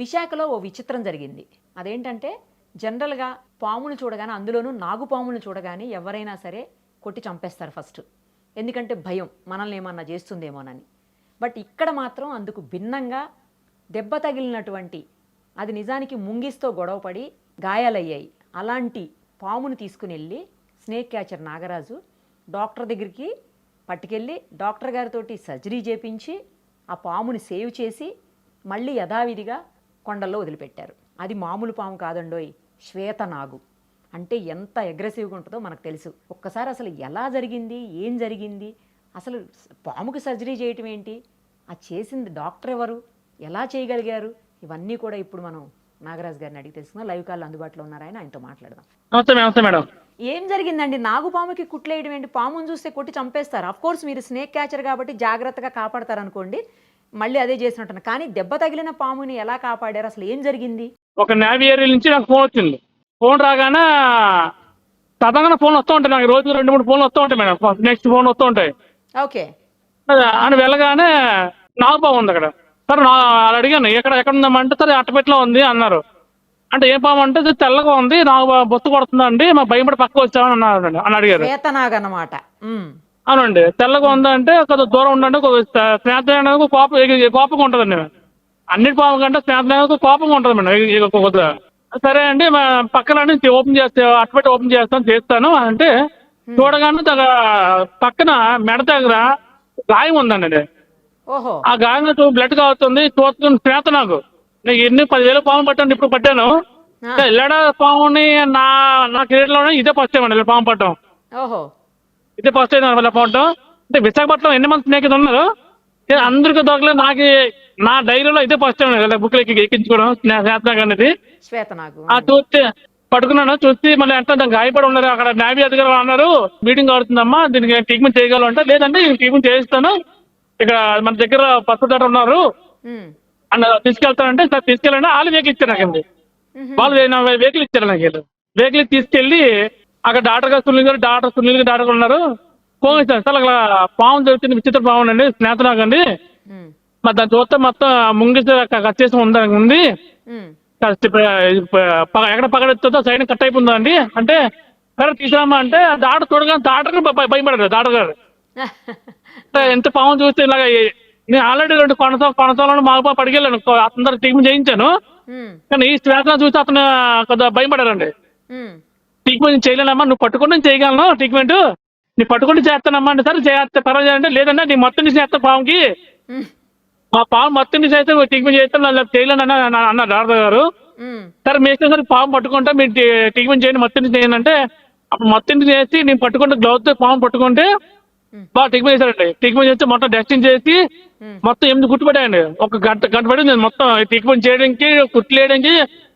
విశాఖలో ఓ విచిత్రం జరిగింది. అదేంటంటే జనరల్గా పాములు చూడగానే అందులోనూ నాగుపాములు చూడగానే ఎవరైనా సరే కొట్టి చంపేస్తారు ఫస్ట్. ఎందుకంటే భయం మనల్ని ఏమన్నా చేస్తుందేమోనని. బట్ ఇక్కడ మాత్రం అందుకు భిన్నంగా దెబ్బ తగిలినటువంటి అది నిజానికి ముంగిస్తో గొడవపడి గాయాలయ్యాయి. అలాంటి పామును తీసుకుని వెళ్ళి స్నేక్ క్యాచర్ నాగరాజు డాక్టర్ దగ్గరికి పట్టుకెళ్ళి డాక్టర్ గారితోటి సర్జరీ చేపించి ఆ పాముని సేవ్ చేసి మళ్ళీ యథావిధిగా కొండల్లో వదిలిపెట్టారు. అది మామూలు పాము కాదండోయ్ శ్వేత నాగు అంటే ఎంత అగ్రెసివ్గా ఉంటుందో మనకు తెలుసు. ఒక్కసారి అసలు ఎలా జరిగింది? ఏం జరిగింది? అసలు పాముకి సర్జరీ చేయటం ఏంటి? ఆ చేసింది డాక్టర్ ఎవరు? ఎలా చేయగలిగారు? ఇవన్నీ కూడా ఇప్పుడు మనం నాగరాజు గారిని అడిగి తెలుసుకుందాం. లైవ్ కాల్ అందుబాటులో ఉన్నారు ఆయన ఆయనతో మాట్లాడదాం. నమస్తే నమస్తే మేడం. ఏం జరిగిందండి? నాగుపాముకి కుట్లేయడం ఏంటి? పాముని చూస్తే కొట్టి చంపేస్తారు. అఫ్ కోర్స్ మీరు స్నేక్ క్యాచర్ కాబట్టి జాగ్రత్తగా కాపాడతారు అనుకోండి మళ్ళీ అదే చేసినట్టున్నా కానీ దెబ్బ తగిలిన పాముని ఎలా కాపాడారు? అసలు ఏం జరిగింది? ఒక నేవీ ఏరియా నుంచి నాకు ఫోన్ వచ్చింది. ఫోన్ రాగానే సడన్గా ఫోన్ వస్తూ ఉంటాయి. నాకు రోజు రెండు మూడు ఫోన్లు వస్తూ ఉంటాయి మేడం. నెక్స్ట్ ఫోన్ వస్తూ ఉంటాయి. ఓకే. అని వెళ్ళగానే నాగపాము ఉంది అక్కడ. సరే నా అడిగాను ఎక్కడ ఎక్కడ ఉందమ్మంటే సరే అట్టపెట్లో ఉంది అన్నారు. అంటే ఏ పాము అంటే "ఇది తెల్లగా ఉంది నాకు బొత్తు కొడుతుందండి మా భయపడి పక్క వచ్చామని అన్నారు అని అడిగారు. ఉమ్. అవునండి. తెల్లగా ఉందంటే కొంచెం దూరం ఉండండి స్నేహితులకు కోపం కోపంగా ఉంటుందండి. అన్నిటి పాపం కంటే స్నేహితులకు కోపంగా ఉంటుంది మేడం. కొద్దిగా. సరే అండి పక్కన నుంచి ఓపెన్ చేస్తే అటుపెట్టి ఓపెన్ చేస్తాను చేస్తాను. అంటే చూడగానే పక్కన మెడ దగ్గర గాయం ఉందండి. ఆ గాయం బ్లడ్ కావుతుంది చూస్తుంది స్నేహిత నాకు. నేను ఎన్ని పదివేలు పాము పట్టాను ఇప్పుడు పట్టాను. ఎల్లడ పాముని నా నా కెరీర్లోనే ఇదే ఫస్ట్ టైం అండి పాము పట్టడం. ఇది ఫస్ట్ టైం పోవటం అంటే విశాఖపట్నం ఎన్ని మంది స్నేహితులు ఉన్నారు? అందరికీ దొరకలేదు. నాకు నా డైరీలో ఇదే ఫస్ట్ టైం బుక్ ఎక్కించుకోవడం స్నేహితుగా అనేది. శ్వేతనాగు ఆ చూస్తే పట్టుకున్నాను చూసి మళ్ళీ అంటే దానికి గాయపడి ఉన్నారు. అక్కడ న్యావీ అధికారులు అన్నారు మీటింగ్ అవుతుందమ్మా దీనికి ట్రీట్మెంట్ చేయగలం అంటే లేదంటే ట్రీట్మెంట్ చేయిస్తాను. ఇక్కడ మన దగ్గర పసుపు డాక్టర్ ఉన్నారు. ఉమ్. అన్న తీసుకెళ్తానంటే సార్ తీసుకెళ్ళండి. వాళ్ళు వెహికల్ ఇచ్చారు నాకు. వాళ్ళు వెహికల్ ఇచ్చారు నాకు. వెహికల్ తీసుకెళ్ళి అక్కడ డాక్టర్ గారు సునీల్ గారు డాక్టర్ సునీల్ గారు డాక్టర్ ఉన్నారు. ఫోన్ సార్ అక్కడ పాము దొరికింది విచిత్ర పాము అండి. స్నేహితునాగండి ఉమ్. మరి దాన్ని చూస్తే మొత్తం ముంగిసి కట్ చేసి ఉందా ఉంది. ఎక్కడ పగడెత్తుందో సైడ్ కట్ అయిపోతుందా అండి? అంటే సరే తీసుకురామా అంటే డాక్టర్ చూడగానే డాక్టర్ భయపడారు డాక్టర్ గారు. ఎంత పాము చూస్తే ఇలాగ నేను ఆల్రెడీ రెండు కొనసా కొనసాలను మాకు పడికెళ్ళాను. అందరు ట్రీట్మెంట్ చేయించాను. కానీ ఈ శ్వేతన చూసి అతను కొద్దిగా భయపడారండి. ట్రీట్మెంట్ చేయలేనమ్మా నువ్వు పట్టుకుని నేను చేయగలను ట్రీట్మెంట్ నీ పట్టుకుని చేస్తానమ్మా అంటే సరే చేస్తా పర్వాలేదు అంటే లేదన్నా నీ మొత్తం నుంచి చేస్తా పాముకి. మా పాము మొత్తం నుంచి అయితే ట్రీట్మెంట్ చేస్తాను నాకు చేయలేను అన్న అన్నారు డాక్టర్ గారు. సరే మీ ఇష్టం సరే పాము పట్టుకుంటా మీరు ట్రీట్మెంట్ చేయండి మొత్తం నుంచి చేయండి అంటే అప్పుడు మొత్తం నుంచి చేసి నేను పట్టుకుంటే గ్లౌజ్తో పాము పట్టుకుంటే. బాగా ట్రీట్మెంట్ చేశారండి ట్రీట్మెంట్ చేస్తే మొత్తం డస్టింగ్ చేసి. మొత్తం ఎనిమిది పడాయండి ఒక గంట గంట పడింది మొత్తం ట్రీట్మెంట్ చేయడానికి కుట్లు వేయడానికి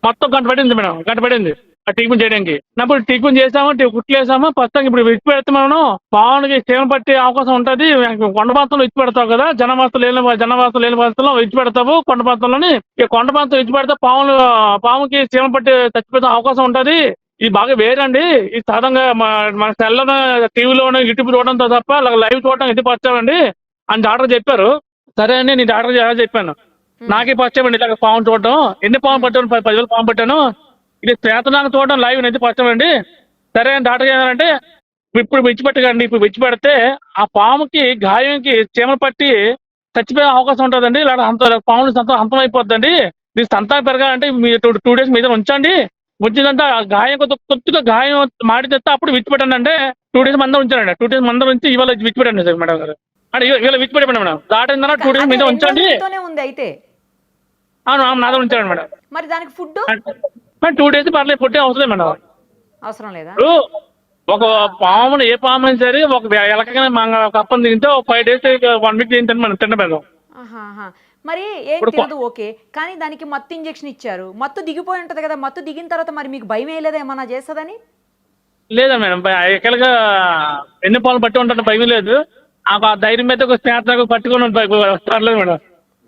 మొత్తం గంట పడింది మేడం గంట పడింది ట్రీట్మెంట్ చేయడానికి. అప్పుడు ట్రీట్మెంట్ చేసాము టీ- కుట్లు వేసాము ప్రస్తుతం ఇప్పుడు విడిచి పెడితే మనం పావునికి సేవ పట్టే అవకాశం ఉంటుంది. కొండ ప్రాంతంలో ఇచ్చి పెడతావు కదా జనవాసం లేని జనవాసం లేని ప్రాంతంలో ఇచ్చి పెడతావు కొండ ప్రాంతంలోని ఈ కొండ ప్రాంతం ఇచ్చి పెడితే పాములు పాముకి సేవ పట్టి చచ్చిపోయే అవకాశం ఉంటది. ఇది బాగా వేరండి. ఇది సాధారణంగా మన సెల్లోనే టీవీలోనే యూట్యూబ్ చూడడంతో తప్ప లైవ్ చూడడం ఇది వచ్చామండి అని డాక్టర్ చెప్పారు. సరే అని నేను డాక్టర్ చెప్పాను. నాకే వచ్చామండి ఇలాగ పాము చూడడం. ఎన్ని పాము పట్టాను? పది పదివేలు పాము పట్టాను. ఇది చేతనాక చూడడం లైవ్ అయితే వచ్చామండి సరే అని డాక్టర్ ఏమన్నారంటే ఇప్పుడు విడిచిపెట్టకండి ఇప్పుడు విడిచిపెడితే ఆ పాముకి గాయంకి చీమలు పట్టి చచ్చిపోయే అవకాశం ఉంటుందండి. ఇలా అంత పాములు సంతం అంతం అయిపోద్దండి దీని సంతానం పెరగాలంటే మీరు టూ టూ డేస్ మీద ఉంచండి. ఉంచిందంటే ఆ గాయం కొద్ది కొద్దిగా గాయం మాడి తెస్తే అప్పుడు విడిచిపెట్టండి అంటే టూ డేస్ మందం ఉంచానండి టూ డేస్ మందం ఉంచి ఇవాళ విడిచిపెట్టండి సార్ మేడం గారు. అంటే ఇవాళ- విడిచిపెట్టండి మేడం. దాటిందన్న టూ డేస్ మీద ఉంచండి. అవును నాతో ఉంచాను మేడం. మరి దానికి ఫుడ్ మేడం టూ డేస్ పర్లేదు పొట్టే అవసరం మేడం. అవసరం లేదా? ఒక పామును ఏ పాము అయినా సరే ఒక ఎలకగానే ఒక అప్పం తింటే ఒక ఫైవ్ డేస్ వన్ వీక్ తింటాను మనం తిన్న మేడం. మరి ఏం ఓకే. కానీ దానికి మత్తు ఇంజెక్షన్ ఇచ్చారు. మత్తు దిగిపోయి ఉంటది కదా మత్తు దిగిన తర్వాత మరి మీకు భయం వేయలేదా ఏమన్నా చేస్తుందని? లేదా మేడం ఎక్కడిగా ఎన్ని పాలు పట్టి ఉంటాను భయం లేదు. ఆ ఆ ధైర్యం మీద ఒక స్నేహితులకు పట్టుకుని పర్లేదు మేడం.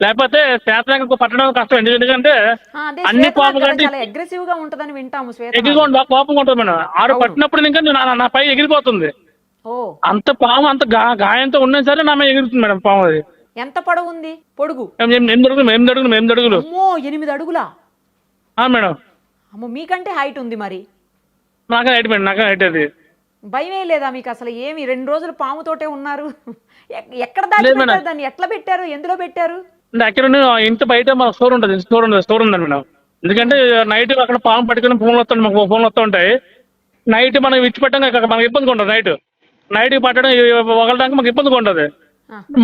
లేకపోతే స్నేహితులకు పట్టడం కష్టం. ఎందుకు- ఎందుకంటే అన్ని పాము కదా, కంటే అగ్రెసివ్గా ఉంటదని వింటాము ఎగిరిపోండి ఉంటుంది మేడం. ఆరు అవును. పట్టినప్పుడు ఇంకా నా పై ఎగిరిపోతుంది. ఓ. అంత పాము అంత గాయంతో ఉన్నా సరే నా మీద ఎగురుతుంది మేడం పాము అది. ఎంత పొడవు ఉంది? పొడుగు. ఎనిమిది అడుగులు ఎనిమిది అడుగులు ఎనిమిది అడుగులు అమ్మో ఎనిమిది అడుగులా? మేడం. అమ్మో మీకంటే హైట్ ఉంది మరి. నాకే హైట్ మేడం నాకే హైట్ అది. భయమే లేదా మీకు అసలు ఏమి? రెండు రోజులు పాముతోటే ఉన్నారు. ఎక్- ఎక్కడ దాన్ని? ఎట్లా పెట్టారు? ఎందులో పెట్టారు? అక్కడ ఇంటి బయట మా స్టోర్ ఉంటుంది స్టోర్ ఉంటుంది స్టోర్ ఉందండి మేడం ఎందుకంటే నైట్ అక్కడ పాము పట్టుకుని ఫోన్లు వస్తాయి మాకు ఫోన్లు వస్తూ ఉంటాయి నైట్ మనం విడిచిపెట్టడం మనకి ఇబ్బందిగా ఉంటుంది నైట్ నైట్ పట్టడం వగలడానికి మాకు ఇబ్బందిగా ఉంటుంది.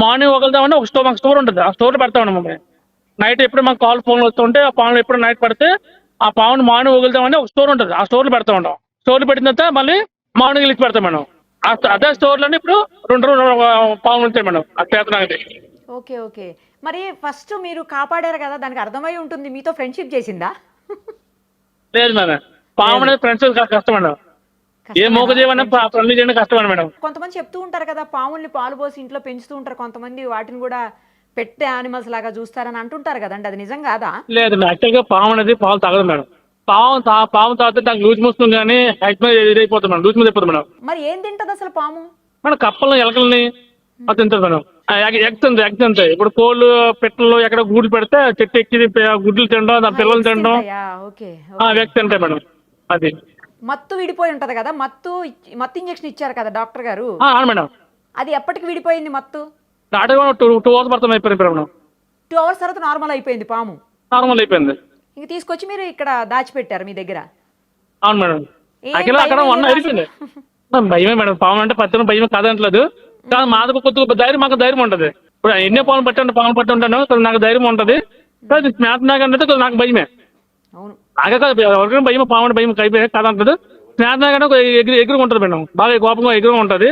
మార్నింగ్ వగలుదామంటే ఒక స్టోర్ మాకు స్టోర్ ఉంటుంది ఆ స్టోర్ పెడతామండి మమ్మల్ని నైట్ ఎప్పుడు మాకు కాల్ ఫోన్లు వస్తుంటే ఆ పాములు ఎప్పుడు నైట్ పడితే ఆ పాముని మార్నింగ్ వగులుదామని ఒక స్టోర్ ఉంటుంది ఆ స్టోర్లో పెడతా ఉంటాం స్టోర్లో పెట్టిన తర్వాత మళ్ళీ మార్నింగ్ ఇచ్చి పెడతాం మేడం అదే స్టోర్లోనే ఇప్పుడు రెండు రెండు పాములు ఉంటాయి మేడం ఆ చేతనాగది ఓకే ఓకే మరి ఫస్ట్ మీరు కాపాడారు కదా దానికి అర్థమై ఉంటుంది. మీతో ఫ్రెండ్షిప్ చేసిందా? లేదు మేడం. పాము అనేది ఫ్రెండ్స్ కష్టం మేడం. ఏ? మూగజీవనం చేయడం కష్టం మేడం? కొంతమంది చెప్తూ ఉంటారు కదా పాముల్ని పాలు పోసి ఇంట్లో పెంచుతూ ఉంటారు. కొంతమంది వాటిని కూడా పెట్టే యానిమల్స్ లాగా చూస్తారని అంటుంటారు కదండి. అది నిజం కాదా? లేదు మేడం. యాక్చువల్గా పాము అనేది పాలు తాగదు మేడం. పాము పాము తాగితే నాకు లూజ్ మోస్తుంది కానీ హైట్ మీద ఇదైపోతుంది మేడం. లూజ్ మీద అయిపోతుంది మేడం. మరి ఏం తింటది అసలు పాము? మేడం కప్పలను ఎలకల్ని అది తింటుంది ఎగ్స్ అంతే ఇప్పుడు కోళ్ళు పెట్టలు ఎక్కడ గూడ్లు పెడితే చెట్టు ఎక్కి గుడ్లు తినడం దాని పిల్లలు తినడం. వ్యక్తి తింటాయి మేడం. అది. మత్తు విడిపోయి ఉంటది కదా మత్తు మత్తు ఇంజెక్షన్ ఇచ్చారు కదా డాక్టర్ గారు. మేడం. అది ఎప్పటికి విడిపోయింది మత్తు? నాటకం టూ టూ అవర్స్ పడుతుంది అయిపోయింది మేడం. టూ అవర్స్ తర్వాత నార్మల్ అయిపోయింది పాము. నార్మల్ అయిపోయింది. ఇంక తీసుకొచ్చి మీరు ఇక్కడ దాచిపెట్టారు మీ దగ్గర. అవును మేడం. అక్కడ వన్ అయిపోయింది భయమే మేడం. పాము అంటే పచ్చని భయం కాదంటలేదు. కానీ మాకు కొద్దిగా ధైర్యం మాకు ధైర్యం ఉంటుంది. ఇప్పుడు ఎన్నో పాములు పట్టండి పాములు పట్టి ఉంటాను కొద్దిగా నాకు ధైర్యం ఉంటుంది. కానీ స్నాప్ నాగ్ అంటే కొద్దిగా నాకు భయమే. నాకే కాదు ఎవరికైనా భయం అంటే భయం కైపోయి కాదంటలేదు స్నాప్ నాగ్ అంటే ఎగిరి ఎగురు ఉంటుంది మేడం. బాగా కోపంగా ఎగురు ఉంటుంది.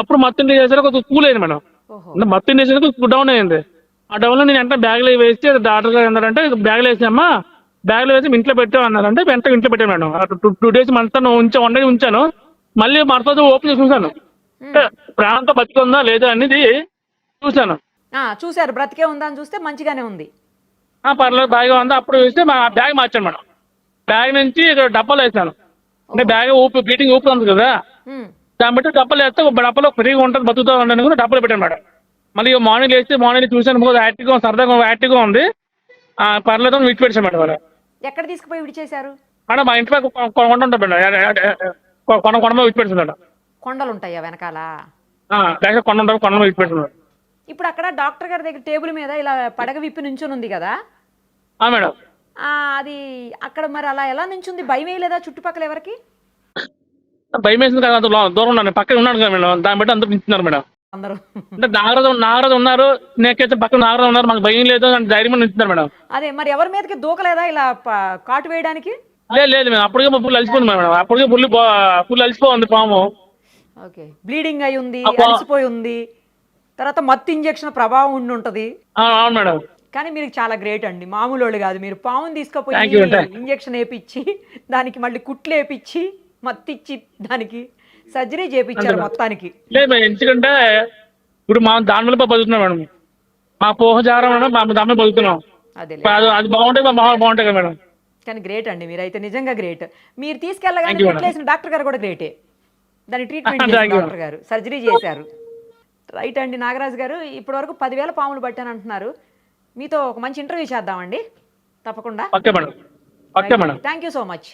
అప్పుడు మత్తిండి చేసారు కొద్దిగా కూల్ అయింది మేడం. మత్తిండి చేసారు డౌన్ అయింది. ఆ డౌన్లో నేను వెంటనే బ్యాగ్లో వేసి డాక్టర్ గారు ఏంటంటే బ్యాగ్లో వేసామ్మా బ్యాగ్లో వేసి ఇంట్లో పెట్టావు అన్నారంటే వెంటనే ఇంట్లో పెట్టాను మేడం. టూ డేస్ మనతో ఉంచా వన్ డే ఉంచాను. మళ్ళీ మరుసటి ఓపెన్ చేసి అంటే ప్రాణంతో బతికుందా లేదా అనేది చూశాను. ఆ, చూశారు. బ్రతికే ఉందా అని చూస్తే మంచిగానే ఉంది. ఆ, పర్లేదు బాగా ఉంది. అప్పుడు వేస్తే మా బ్యాగ్ మార్చాను మేడం. బ్యాగ్ నుంచి డబ్బాలు వేసాను. అంటే బ్యాగ్ ఊపి బీటింగ్ ఊపుతుంది కదా. దాన్ని బట్టి డబ్బలు వేస్తే డబ్బలో ఫ్రీగా ఉంటుంది బతుకుతా ఉండని కూడా డబ్బలు పెట్టాను మేడం. మళ్ళీ మార్నింగ్ వేస్తే మార్నింగ్ చూశాను యాక్టివ్గా సరదాగా యాక్టివ్గా ఉంది. ఆ, పర్లేదు అని విడిచి పెట్టాను మేడం వాళ్ళు ఎక్కడ తీసుకుపోయి విడిచేశారు? మేడం మా ఇంటి పక్క కొండ ఉంటుంది మేడం. కొ- కొండ కొండ మీద విడిచి పెట్టాను మేడం. కొండలు ఉంటాయా వెనకాల. కొండ ఉంటుంది కొండ ఇప్పుడు అక్కడ డాక్టర్ గారి దగ్గర టేబుల్ మీద ఇలా పడగ విప్పి నుంచుని ఉంది కదా? ఆ, మేడం. ఆ, అది అక్కడ మరి అలా ఎలా నుంచుంది? భయం వేయలేదా చుట్టుపక్కల ఎవరికి? భయం వేసింది కదా దూరం ఉన్నాను. పక్కన ఉన్నాడు కదా మేడం. దాన్ని బట్టి అందరూ నించున్నారు మేడం. అందరూ. అంటే నాగరాజు నాగరాజు ఉన్నారు నేకైతే పక్కన నాగరాజు ఉన్నారు మాకు భయం లేదు అని ధైర్యం నించున్నారు మేడం. అదే మరి ఎవరి మీదకి దూకలేదా ఇలా కాటు వేయడానికి? లేదు లేదు మేడం. అప్పటికే ఫుల్ అలిసిపోయింది మేడం. అప్పటికే ఫుల్ ఫుల్ అలిసిపోయింది పాము. ఓకే. బ్లీడింగ్ అయి ఉంది. అలసిపోయి ఉంది. తర్వాత మత్తు ఇంజెక్షన్ ప్రభావం ఉండి ఉంటది. ఆ, అవును మేడం. కానీ మీరు చాలా గ్రేట్ అండి. మామూలు వాళ్ళు కాదు మీరు. you, తీసుకుపోయి ఇంజెక్షన్ వేపించి దానికి మళ్ళీ కుట్లు వేపించి మత్తిచ్చి దానికి సర్జరీ చేపించారు మొత్తానికి. ఎందుకంటే ఇప్పుడు మా దాని మీద బతుకుతున్నాం మేడం. మా పోహ జారం వలన మా దాని మీద బతుకుతున్నాం అదే బాగుంటే మా బాగుంటాయి కదా మేడం. కానీ గ్రేట్ అండి మీరైతే నిజంగా గ్రేట్. మీరు తీసుకెళ్ళగానే డాక్టర్ గారు కూడా గ్రేటే. దాని ట్రీట్మెంట్. డాక్టర్ గారు. సర్జరీ చేశారు. రైట్ అండి నాగరాజు గారు ఇప్పటి వరకు పదివేల పాములు పట్టాను అంటున్నారు. మీతో ఒక మంచి ఇంటర్వ్యూ చేద్దామండి. తప్పకుండా. Thank you so much